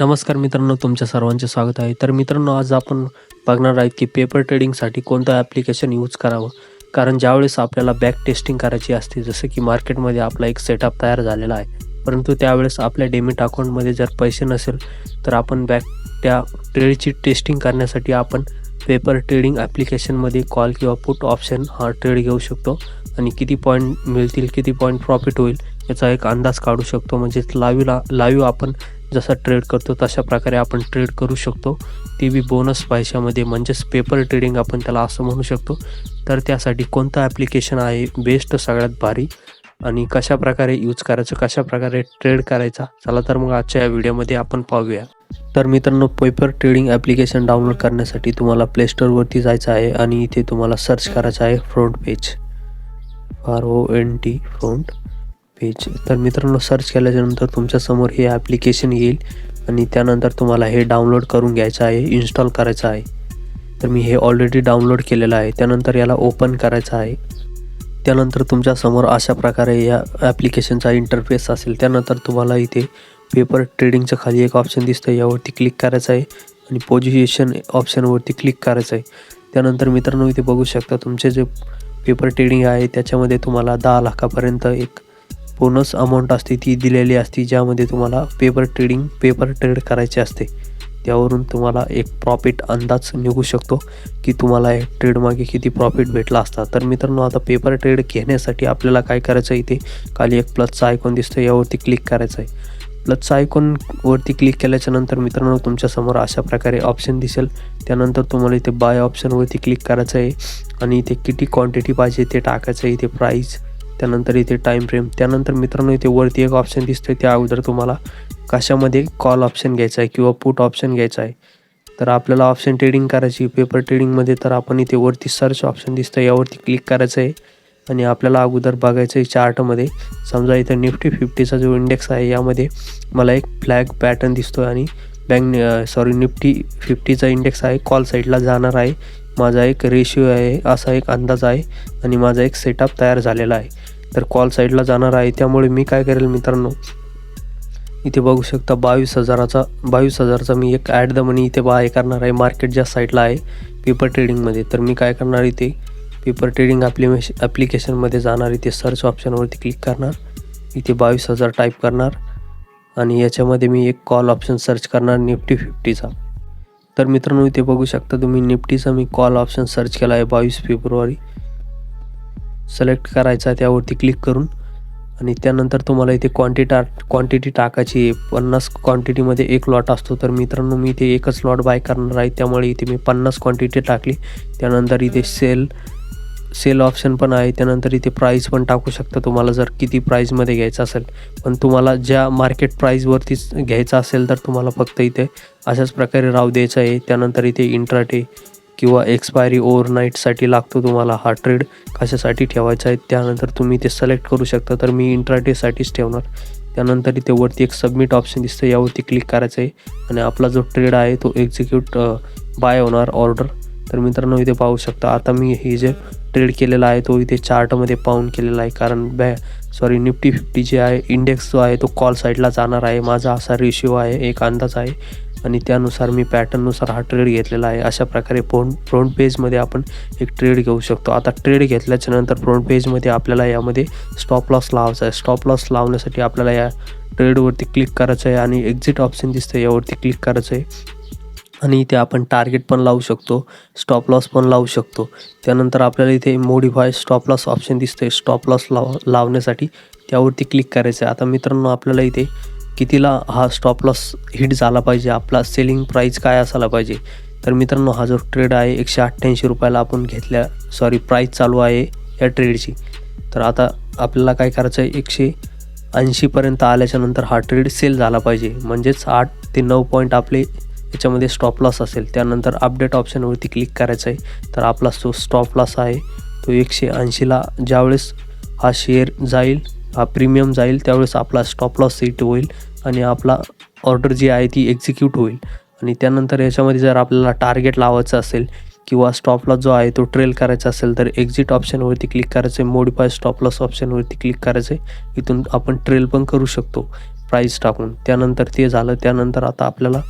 नमस्कार मित्रांनो तुमच्या सर्वांचे स्वागत आहे. तर मित्रांनो आज आपण बघणार आहेत की पेपर ट्रेडिंगसाठी कोणतं ॲप्लिकेशन यूज करावं? कारण ज्यावेळेस आपल्याला बॅक टेस्टिंग करायची असते जसं की मार्केटमध्ये आपला एक सेटअप तयार झालेला आहे. परंतु त्यावेळेस आपल्या डेमिट अकाउंटमध्ये जर पैसे नसेल तर आपण बॅक त्या ट्रेडची टेस्टिंग करण्यासाठी आपण पेपर ट्रेडिंग ॲप्लिकेशनमध्ये कॉल किंवा पुट ऑप्शन हा ट्रेड घेऊ शकतो आणि किती पॉईंट मिळतील किती पॉईंट प्रॉफिट होईल याचा एक अंदाज काढू शकतो. म्हणजेच लाईव्हला लाईव्ह आपण जसा ट्रेड करतो तशा प्रकारे आपण ट्रेड करू शकतो. ती बी बोनस पैशामध्ये म्हणजेच पेपर ट्रेडिंग आपण त्याला असं म्हणू शकतो. तर त्यासाठी कोणतं ॲप्लिकेशन आहे बेस्ट सगळ्यात भारी आणि कशा प्रकारे यूज करायचं कशा प्रकारे ट्रेड करायचा? चला तर मग आजच्या या व्हिडिओमध्ये आपण पाहूया. तर मित्रांनो पेपर ट्रेडिंग ॲप्लिकेशन डाउनलोड करण्यासाठी तुम्हाला प्ले स्टोअरवरती जायचं आहे आणि इथे तुम्हाला सर्च करायचं आहे front page R O N T front page तर मित्रांनो सर्च केल्याच्यानंतर तुमच्यासमोर हे ॲप्लिकेशन येईल आणि त्यानंतर तुम्हाला हे डाउनलोड करून घ्यायचं आहे इन्स्टॉल करायचं आहे. तर मी हे ऑलरेडी डाउनलोड केलेलं आहे. त्यानंतर याला ओपन करायचं आहे. त्यानंतर तुमच्यासमोर अशा प्रकारे या ॲप्लिकेशनचा इंटरफेस असेल. त्यानंतर तुम्हाला इथे पेपर ट्रेडिंगचं खाली एक ऑप्शन दिसतं यावरती क्लिक करायचं आहे आणि पोजिशन ऑप्शनवरती क्लिक करायचं आहे. त्यानंतर मित्रांनो इथे बघू शकता तुमचे जे पेपर ट्रेडिंग आहे त्याच्यामध्ये तुम्हाला दहा लाखापर्यंत एक बोनस अमाऊंट असते ती दिलेली असते ज्यामध्ये तुम्हाला पेपर ट्रेडिंग पेपर ट्रेड करायचे असते. त्यावरून तुम्हाला एक प्रॉफिट अंदाज निघू शकतो की तुम्हाला एक ट्रेडमागे किती प्रॉफिट भेटला असता. तर मित्रांनो आता पेपर ट्रेड घेण्यासाठी आपल्याला काय करायचं आहे इथे? खाली एक प्लसचा आयकॉन दिसतो यावरती क्लिक करायचं आहे. प्लस आयकॉन वरती क्लिक केल्याच्यानंतर मित्रांनो तुमच्यासमोर अशा प्रकारे ऑप्शन दिसेल. त्यानंतर तुम्हाला इथे बाय ऑप्शनवरती क्लिक करायचं आहे. आणि इथे किती क्वांटिटी पाहिजे ते टाकायचं आहे इथे प्राईस त्यानंतर इथे टाईम फ्रेम त्यानंतर मित्रांनो इथे वरती एक ऑप्शन दिसतोय त्या अगोदर तुम्हाला कशामध्ये कॉल ऑप्शन घ्यायचा आहे किंवा पुट ऑप्शन घ्यायचा आहे. तर आपल्याला ऑप्शन ट्रेडिंग करायची पेपर ट्रेडिंगमध्ये तर आपण इथे वरती सर्च ऑप्शन दिसतं यावरती क्लिक करायचं आहे. आणि आपल्याला अगोदर बघायचं आहे चार्टमध्ये. समजा इथं निफ्टी फिफ्टीचा जो इंडेक्स आहे यामध्ये मला एक फ्लॅग पॅटर्न दिसतो आहे आणि बँक सॉरी निफ्टी फिफ्टीचा इंडेक्स आहे कॉल साईडला जाणार आहे. माझा एक रेशिओ आहे असा एक अंदाज आहे आणि माझा एक सेटअप तयार झालेला आहे. तर कॉल साईडला जाणार आहे त्यामुळे मी काय करेल मित्रांनो इथे बघू शकता बावीस हजाराचा बावीस हजारचा मी एक ॲट द मनी इथे बाय करणार आहे मार्केट ज्या साईडला आहे पेपर ट्रेडिंगमध्ये तर मी काय करणार इथे पेपर ट्रेडिंग ॲप्लिमेश ॲप्लिकेशनमध्ये जाणार इथे सर्च ऑप्शनवरती क्लिक करणार इथे बावीस हजार टाईप करणार आणि याच्यामध्ये मी एक कॉल ऑप्शन सर्च करणार निफ्टी फिफ्टीचा तर मित्रांनो इथे बघू शकता तुम्ही निफ्टीचा मी कॉल ऑप्शन सर्च केला आहे बावीस फेब्रुवारी. सिलेक्ट करायचा त्यावरती क्लिक करून आणि त्यानंतर तुम्हाला इथे क्वांटिटा क्वांटिटी टाकायची आहे. पन्नास क्वांटिटीमध्ये एक लॉट असतो. तर मित्रांनो मी इथे एकच लॉट बाय करणार आहे. त्यामुळे इथे मी पन्नास क्वांटिटी टाकली. त्यानंतर इथे सेल सेल ऑप्शन पण आहे. त्यानंतर इथे प्राईस पण टाकू शकता तुम्हाला. जर किती प्राईजमध्ये घ्यायचं असेल. पण तुम्हाला ज्या मार्केट प्राईजवरतीच घ्यायचं असेल तर तुम्हाला फक्त इथे अशाच प्रकारे राव द्यायचं आहे. त्यानंतर इथे इंट्राटे किंवा एक्सपायरी ओव्हरनाईटसाठी लागतो तुम्हाला हा ट्रेड कशासाठी ठेवायचा आहे? त्यानंतर तुम्ही ते सिलेक्ट करू शकता. तर मी इंट्राटेसाठीच ठेवणार. त्यानंतर इथे वरती एक सबमिट ऑप्शन दिसतं. यावरती क्लिक करायचं आहे. आणि आपला जो ट्रेड आहे तो एक्झिक्यूट बाय होणार ऑर्डर तर मित्रांनो इथे पाहू शकता आता मी हे जे ट्रेड केलेला आहे तो इथे चार्टमध्ये पाहून केलेला आहे. कारण बॅ सॉरी निफ्टी फिफ्टी जे आहे इंडेक्स जो आहे तो कॉल साईडला जाणार आहे. माझा असा रेशिओ आहे एक अंदाज आहे. आणि त्यानुसार मी पॅटर्ननुसार हा ट्रेड घेतलेला आहे. अशा प्रकारे फोन फ्रंट पेजमध्ये आपण एक ट्रेड घेऊ शकतो. आता ट्रेड घेतल्याच्या नंतर फ्रंट पेजमध्ये आपल्याला यामध्ये स्टॉप लॉस लावायचा आहे. स्टॉप लॉस लावण्यासाठी आपल्याला या ट्रेडवरती क्लिक करायचं आहे. आणि एक्झिट ऑप्शन दिसतं यावरती क्लिक करायचं आहे. आणि इथे आपण टार्गेट पण लावू शकतो स्टॉप लॉस पण लावू शकतो. त्यानंतर आपल्याला इथे मोडिफाय स्टॉप लॉस ऑप्शन दिसतंय. स्टॉप लॉस लाव लावण्यासाठी त्यावरती क्लिक करायचं आहे आता मित्रांनो आपल्याला इथे कितीला हा स्टॉप लॉस हिट झाला पाहिजे? आपला सेलिंग प्राईस काय असायला पाहिजे? तर मित्रांनो हा जो ट्रेड आहे एकशे अठ्ठ्याऐंशी रुपयाला आपण घेतल्या सॉरी प्राईस चालू आहे या ट्रेडची तर आता आपल्याला काय करायचं आहे एकशे ऐंशीपर्यंत आल्याच्यानंतर हा ट्रेड सेल झाला पाहिजे. म्हणजेच आठ ते नऊ पॉईंट आपले याच्यामध्ये स्टॉप लॉस असेल त्यानंतर अपडेट ऑप्शनवरती क्लिक करायचं आहे. तर आपला जो स्टॉप लॉस आहे तो एकशे ऐंशीला ज्यावेळेस हा शेअर जाईल हा प्रीमियम जाईल त्यावेळेस आपला स्टॉप लॉस सेट होईल आणि आपला ऑर्डर जी आहे ती एक्झिक्यूट होईल. आणि त्यानंतर याच्यामध्ये जर आपल्याला टार्गेट लावायचं असेल किंवा स्टॉप लॉस जो आहे तो ट्रेल करायचा असेल तर एक्झिट ऑप्शनवरती क्लिक करायचं आहे. मोडिफाय स्टॉप लॉस ऑप्शनवरती क्लिक करायचं आहे. इथून आपण ट्रेल पण करू शकतो. प्राईस टाकून. त्यानंतर ते झालं. त्यानंतर आता आपल्याला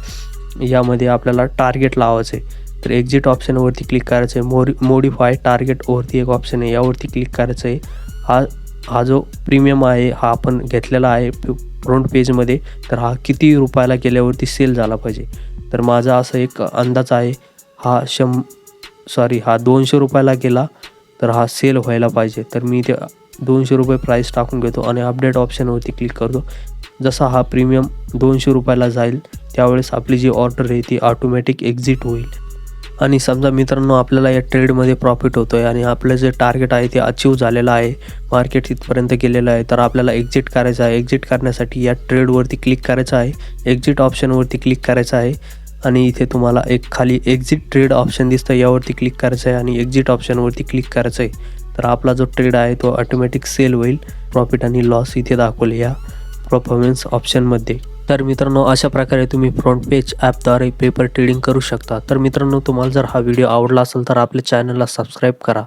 यामध्ये आपल्याला टार्गेट लावायचं आहे तर एक्झिट ऑप्शनवरती क्लिक करायचं आहे मोरी मोडीफाय टार्गेटवरती एक ऑप्शन आहे. यावरती क्लिक करायचं आहे हा हा जो प्रीमियम आहे हा आपण घेतलेला आहे फ्रंट पेजमध्ये तर हा किती रुपयाला गेल्यावरती सेल झाला पाहिजे. तर माझा असं एक अंदाज आहे हा शं सॉरी हा दोनशे रुपयाला गेला तर हा सेल व्हायला पाहिजे. तर मी ते दोनशे रुपये प्राईस टाकून घेतो आणि अपडेट ऑप्शनवरती क्लिक करतो. जसा हा प्रीमियम दोनशे रुपयाला जाईल त्यावेळेस आपली जी ऑर्डर आहे ती ऑटोमॅटिक एक्झिट होईल. आणि समजा मित्रांनो आपल्याला या ट्रेडमध्ये प्रॉफिट होतो आहे आणि आपलं जे टार्गेट आहे ते अचीव झालेलं आहे मार्केट तिथपर्यंत गेलेलं आहे तर आपल्याला एक्झिट करायचं आहे. एक्झिट करण्यासाठी या ट्रेडवरती क्लिक करायचं आहे. एक्झिट ऑप्शनवरती क्लिक करायचं आहे. आणि इथे तुम्हाला एक खाली एक्झिट ट्रेड ऑप्शन दिसतं यावरती क्लिक करायचं आहे आणि एक्झिट ऑप्शनवरती क्लिक करायचं आहे. तर आपला जो ट्रेड आहे तो ऑटोमॅटिक सेल होईल. प्रॉफिट आणि लॉस इथे दाखवले या परफॉर्मन्स ऑप्शनमध्ये तर मित्रांनो अशा प्रकारे तुम्ही फ्रंट पेज ॲपद्वारे पेपर ट्रेडिंग करू शकता. तर मित्रांनो तुम्हाला जर हा व्हिडिओ आवडला असेल तर आपल्या चॅनलला सबस्क्राईब करा.